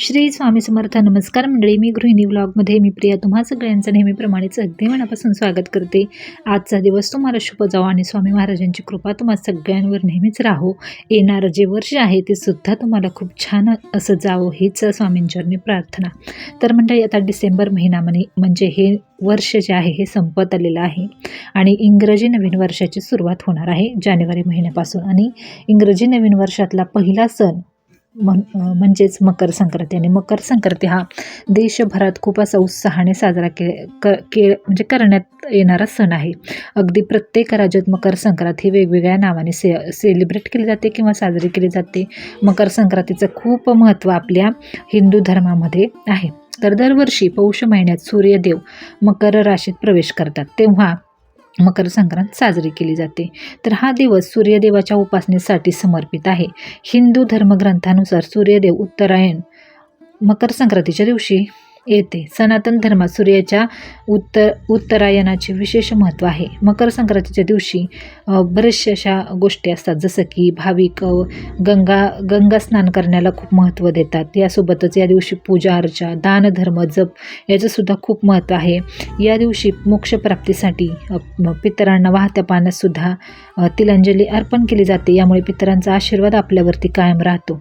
श्री स्वामी समर्थ नमस्कार मंडळी. मी गृहिणी व्लॉगमध्ये मी प्रिया. तुम्हा सगळ्यांचं नेहमीप्रमाणेच अगदी मनापासून स्वागत करते. आजचा दिवस तुम्हाला शुभ जावो आणि स्वामी महाराजांची कृपा तुम्हा सगळ्यांवर नेहमीच राहो. येणारं जे वर्ष आहे ते सुद्धा तुम्हाला खूप छान असं जावं हीच स्वामींचरणी प्रार्थना. तर मंडळी आता डिसेंबर महिना म्हणे म्हणजे हे वर्ष जे आहे हे संपत आलेलं आहे. आणि इंग्रजी नवीन वर्षाची सुरुवात होणार आहे जानेवारी महिन्यापासून. आणि इंग्रजी नवीन वर्षातला पहिला सण म्हण म्हणजेच मकर संक्रांती. आणि मकर संक्रांती हा देशभरात खूप असा उत्साहाने साजरा के क के म्हणजे करण्यात येणारा सण आहे. अगदी प्रत्येक राज्यात मकर संक्रांत ही वेगवेगळ्या नावाने से सेलिब्रेट केली जाते किंवा साजरी केली जाते. मकर संक्रांतीचं खूप महत्त्व आपल्या हिंदू धर्मामध्ये आहे. तर दरवर्षी पौष महिन्यात सूर्यदेव मकर राशीत प्रवेश करतात. तेव्हा मकर संक्रांत साजरी केली जाते. तर हा दिवस सूर्यदेवाच्या उपासनेसाठी समर्पित आहे. हिंदू धर्मग्रंथानुसार सूर्यदेव उत्तरायण मकर संक्रांतीच्या दिवशी येते. सनातन धर्मात सूर्याच्या उत्तर उत्तरायणाचे विशेष महत्त्व आहे. मकर संक्रांतीच्या दिवशी अ, बरेचशा अशा गोष्टी असतात जसं की भाविक गंगा गंगा स्नान करण्याला खूप महत्त्व देतात. यासोबतच या दिवशी पूजा अर्चा दानधर्म जप याचंसुद्धा खूप महत्त्व आहे. या दिवशी मोक्षप्राप्तीसाठी पितरांना वाहत्या पाण्यातसुद्धा तिलांजली अर्पण केली जाते. यामुळे पितरांचा आशीर्वाद आपल्यावरती कायम राहतो.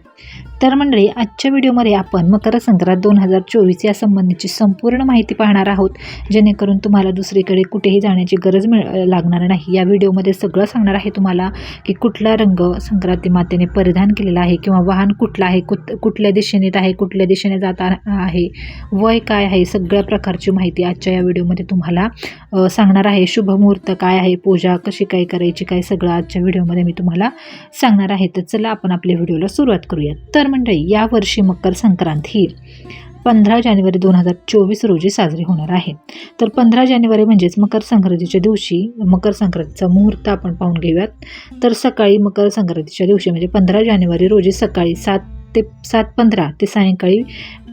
तर मंडळी आजच्या व्हिडिओमध्ये आपण मकर संक्रांत दोन हजार चोवीस या संबंधीची संपूर्ण माहिती पाहणार आहोत. जेणेकरून तुम्हाला दुसरीकडे कुठेही जाण्याची गरज मिळ लागणार नाही. या व्हिडिओमध्ये सगळं सांगणार आहे तुम्हाला की कुठला रंग संक्रांती मातेने परिधान केलेला आहे किंवा वाहन कुठलं आहे कुठ कुठल्या दिशेने आहे कुठल्या दिशेने जात आ- आहे वय काय आहे सगळ्या प्रकारची माहिती आजच्या या व्हिडिओमध्ये तुम्हाला सांगणार आहे. शुभ मुहूर्त काय आहे पूजा कशी काय करायची काय सगळं आजच्या व्हिडिओमध्ये मी तुम्हाला सांगणार आहे. तर चला आपण आपल्या व्हिडिओला सुरुवात करूयात तर मंडळी यावर्षी मकर संक्रांत ही पंधरा जानेवारी दोन हजार चोवीस रोजी साजरी होणार आहे. तर पंधरा जानेवारी म्हणजेच मकर संक्रांतीच्या दिवशी मकर संक्रांतीचा मुहूर्त आपण पाहून घेऊयात. तर सकाळी मकर संक्रांतीच्या दिवशी म्हणजे पंधरा जानेवारी रोजी सकाळी सात ते सात पंधरा ते सायंकाळी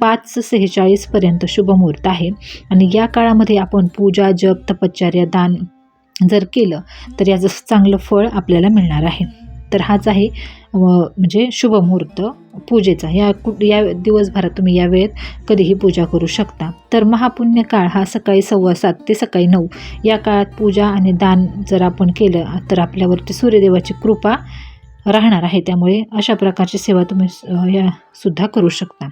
पाच सेहेचाळीसपर्यंत शुभ मुहूर्त आहे. आणि या काळामध्ये आपण पूजा जप तपश्चर्या दान जर केलं तर याचं चांगलं फळ आपल्याला मिळणार आहे. तर हाच आहे म्हणजे शुभ मुहूर्त पूजेचा. या कु या दिवसभरात तुम्ही या वेळेत कधीही पूजा करू शकता. तर महापुण्य काळ हा सकाळी सव्वा सात ते सकाळी नऊ या काळात पूजा आणि दान जर आपण केलं तर आपल्यावरती सूर्यदेवाची कृपा राहणार आहे. त्यामुळे अशा प्रकारची सेवा तुम्ही या सुद्धा करू शकता.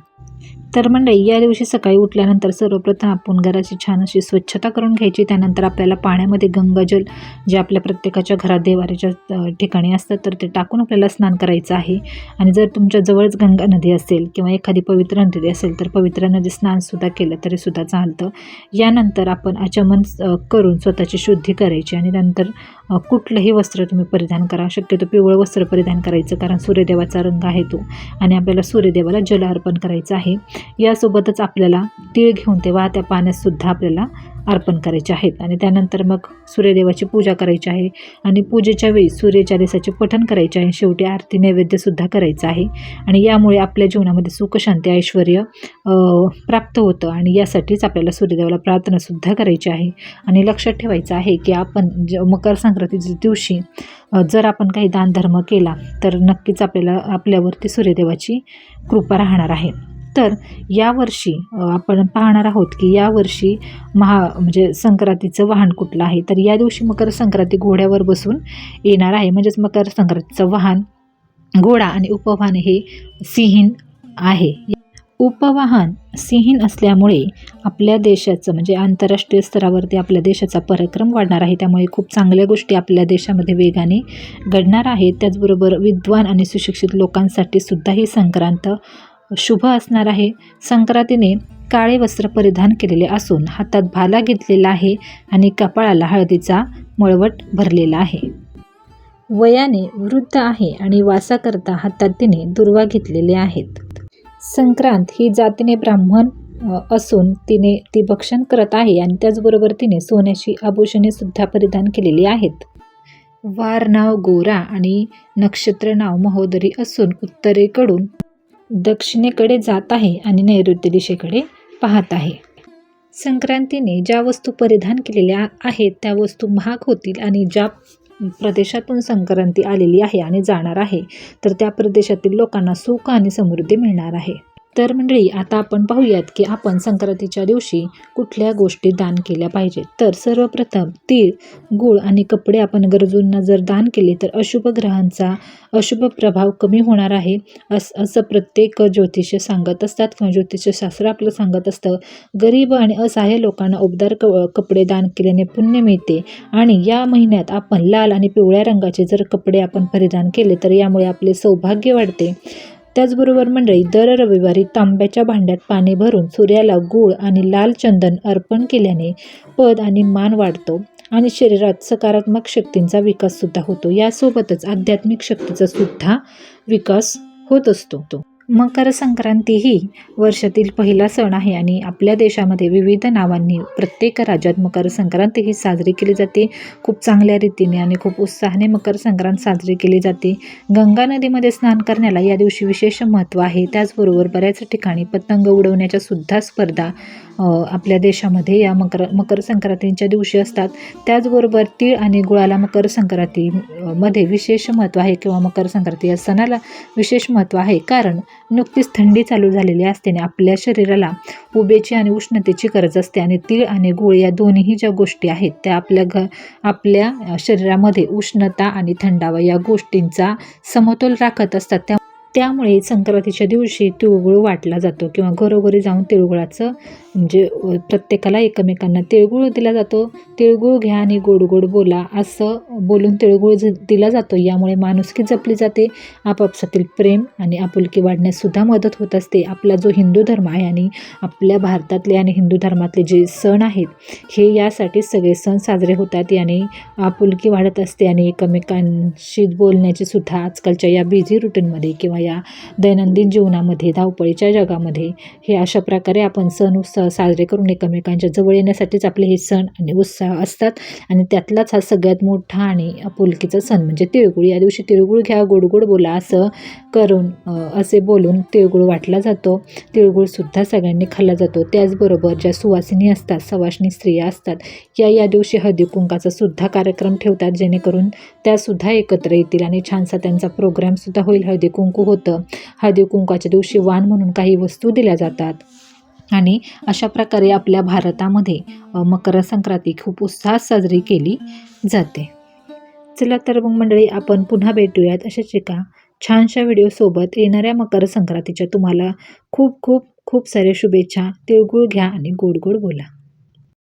तर मंडळी या दिवशी सकाळी उठल्यानंतर सर्वप्रथम आपण घराची छान अशी स्वच्छता करून घ्यायची. त्यानंतर आपल्याला पाण्यामध्ये गंगाजल जे आपल्या प्रत्येकाच्या घरात देवाऱ्याच्या ठिकाणी असतात तर ते टाकून आपल्याला स्नान करायचं आहे. आणि जर तुमच्या जवळच गंगा नदी असेल किंवा एखादी पवित्र नदी असेल तर पवित्र नदी स्नानसुद्धा केलं तरीसुद्धा चालतं. यानंतर आपण आचमन करून स्वतःची शुद्धी करायची आणि नंतर कुठलंही वस्त्र तुम्ही परिधान करा. शक्यतो पिवळं वस्त्र परिधान करायचं कारण सूर्यदेवाचा रंग आहे तो. आणि आपल्याला सूर्यदेवाला जल अर्पण करायचं आहे. यासोबतच आपल्याला तीळ घेऊन ते वाहत्या पाण्यातसुद्धा आपल्याला अर्पण करायचे आहेत. आणि त्यानंतर मग सूर्यदेवाची पूजा करायची आहे. आणि पूजेच्या वेळी सूर्यचालिसाचे पठण करायचे आहे. शेवटी आरती नैवेद्यसुद्धा करायचं आहे. आणि यामुळे आपल्या जीवनामध्ये सुखशांती ऐश्वर प्राप्त होतं. आणि यासाठीच आपल्याला सूर्यदेवाला प्रार्थनासुद्धा करायची आहे. आणि लक्षात ठेवायचं आहे की आपण ज मकर संक्रांतीच्या दिवशी जर आपण काही दानधर्म केला तर नक्कीच आपल्याला आपल्यावरती सूर्यदेवाची कृपा राहणार आहे. तर यावर्षी आपण पाहणार आहोत की यावर्षी महा म्हणजे संक्रांतीचं वाहन कुठलं आहे? तर या दिवशी मकर संक्रांती घोड्यावर बसून येणार आहे. म्हणजेच मकर संक्रांतीचं वाहन घोडा आणि उपवाहन हे सिंहीन आहे. उपवाहन सिंहीन असल्यामुळे आपल्या देशाचं म्हणजे आंतरराष्ट्रीय स्तरावरती आपल्या देशाचा पराक्रम वाढणार आहे. त्यामुळे खूप चांगल्या गोष्टी आपल्या देशामध्ये वेगाने घडणार आहेत. त्याचबरोबर विद्वान आणि सुशिक्षित लोकांसाठी सुद्धा ही संक्रांत शुभ असणार आहे. संक्रांतीने काळे वस्त्र परिधान केलेले असून हातात भाला घेतलेला आहे आणि कपाळाला हळदीचा मळवट भरलेला आहे. वयाने वृद्ध आहे आणि वासाकरता हातात तिने दुर्वा घेतलेले आहेत. संक्रांत ही जातीने ब्राह्मण असून तिने ती भक्षण करत आहे आणि त्याचबरोबर तिने सोन्याची आभूषणे सुद्धा परिधान केलेली आहेत. वार नाव गोरा आणि नक्षत्र नाव महोदरी असून उत्तरेकडून दक्षिणेकडे जात आहे आणि नैऋत्य दिशेकडे पाहत आहे. संक्रांतीने ज्या वस्तू परिधान केलेल्या आहेत त्या वस्तू महाग होतील आणि ज्या प्रदेशातून संक्रांती आलेली आहे आणि जाणार आहे तर त्या प्रदेशातील लोकांना सुख आणि समृद्धी मिळणार आहे. तर मंडळी आता आपण पाहूयात की आपण संक्रांतीच्या दिवशी कुठल्या गोष्टी दान केल्या पाहिजेत. तर सर्वप्रथम तीळ गूळ आणि कपडे आपण गरजूंना जर दान केले तर अशुभ ग्रहांचा अशुभ प्रभाव कमी होणार आहे अस असं प्रत्येक ज्योतिष सांगत असतात. किंवा ज्योतिषशास्त्र आपलं सांगत असतं गरीब आणि असहाय्य लोकांना उबदार क कपडे दान केल्याने पुण्य मिळते. आणि या महिन्यात आपण लाल आणि पिवळ्या रंगाचे जर कपडे आपण परिधान केले तर यामुळे आपले सौभाग्य वाढते. त्याचबरोबर मंडळी दर रविवारी तांब्याच्या भांड्यात पाणी भरून सूर्याला गूळ आणि लाल चंदन अर्पण केल्याने पद आणि मान वाढतो आणि शरीरात सकारात्मक शक्तींचा विकाससुद्धा होतो. यासोबतच आध्यात्मिक शक्तीचा सुद्धा विकास होत असतो तो. मकर संक्रांती ही वर्षातील पहिला सण आहे आणि आपल्या देशामध्ये विविध नावांनी प्रत्येक राज्यात मकर संक्रांती ही साजरी केली जाते. खूप चांगल्या रीतीने आणि खूप उत्साहाने मकर संक्रांत साजरी केली जाते. गंगा नदीमध्ये स्नान करण्याला या दिवशी विशेष महत्त्व आहे. त्याचबरोबर बऱ्याच ठिकाणी पतंग उडवण्याच्या सुद्धा स्पर्धा आपल्या देशामध्ये या मकर मकर संक्रांतीच्या दिवशी असतात. त्याचबरोबर तीळ आणि गुळाला मकर संक्रांती मध्ये विशेष महत्त्व आहे किंवा मकर संक्रांती या सणाला विशेष महत्त्व आहे. कारण नुकतीच थंडी चालू झालेली असते आणि आपल्या शरीराला उबेची आणि उष्णतेची गरज असते आणि तीळ आणि गुळ या दोन्ही ज्या गोष्टी आहेत त्या आपल्या घ आपल्या शरीरामध्ये उष्णता आणि थंडावा या गोष्टींचा समतोल राखत असतात. त्या त्यामुळे संक्रांतीच्या दिवशी तिळगुळ वाटला जातो किंवा घरोघरी जाऊन तिळगुळाचं म्हणजे प्रत्येकाला एकमेकांना तिळगुळ दिला जातो. तिळगुळ घ्या आणि गोड गोड बोला असं बोलून तिळगुळ ज- दिला जातो. यामुळे माणुसकी जपली जाते. आपापसातील प्रेम आणि आपुलकी वाढण्याससुद्धा मदत होत असते. आपला जो हिंदू धर्म आहे आणि आपल्या भारतातले आणि हिंदू धर्मातले जे सण आहेत हे यासाठी सगळे सण साजरे होतात याने आपुलकी वाढत असते आणि एकमेकांशी बोलण्याची सुद्धा आजकालच्या या बिझी रुटीनमध्ये किंवा या दैनंदिन जीवनामध्ये धावपळीच्या जगामध्ये हे अशा प्रकारे आपण सण उत्सव साजरे करून एकमेकांच्या जवळ येण्यासाठीच आपले हे सण आणि उत्साह असतात. आणि त्यातलाच हा सगळ्यात मोठा आणि आपुलकीचा सण म्हणजे तिळगुळ. या दिवशी तिळगुळ घ्या गोडगोड बोला असं करून असे बोलून तिळगुळ वाटला जातो. तिळगुळसुद्धा सगळ्यांनी खाल्ला जातो. त्याचबरोबर ज्या सुवासिनी असतात सवासिनी स्त्रिया असतात या या दिवशी हळदी कुंकाचा सुद्धा कार्यक्रम ठेवतात जेणेकरून त्यासुद्धा एकत्र येतील आणि छानसा त्यांचा प्रोग्रामसुद्धा होईल. हळदी कुंकू होतं. हळदी कुंकाच्या दिवशी वाण म्हणून काही वस्तू दिल्या जातात. आणि अशा प्रकारे आपल्या भारतामध्ये मकर संक्रांती खूप उत्साहात साजरी केली जाते. चला तर मग मंडळी आपण पुन्हा भेटूयात अशाच एका छानशा व्हिडिओसोबत येणाऱ्या मकर संक्रांतीच्या तुम्हाला खूप खूप खूप साऱ्या शुभेच्छा. तिळगुळ घ्या आणि गोड गोड बोला.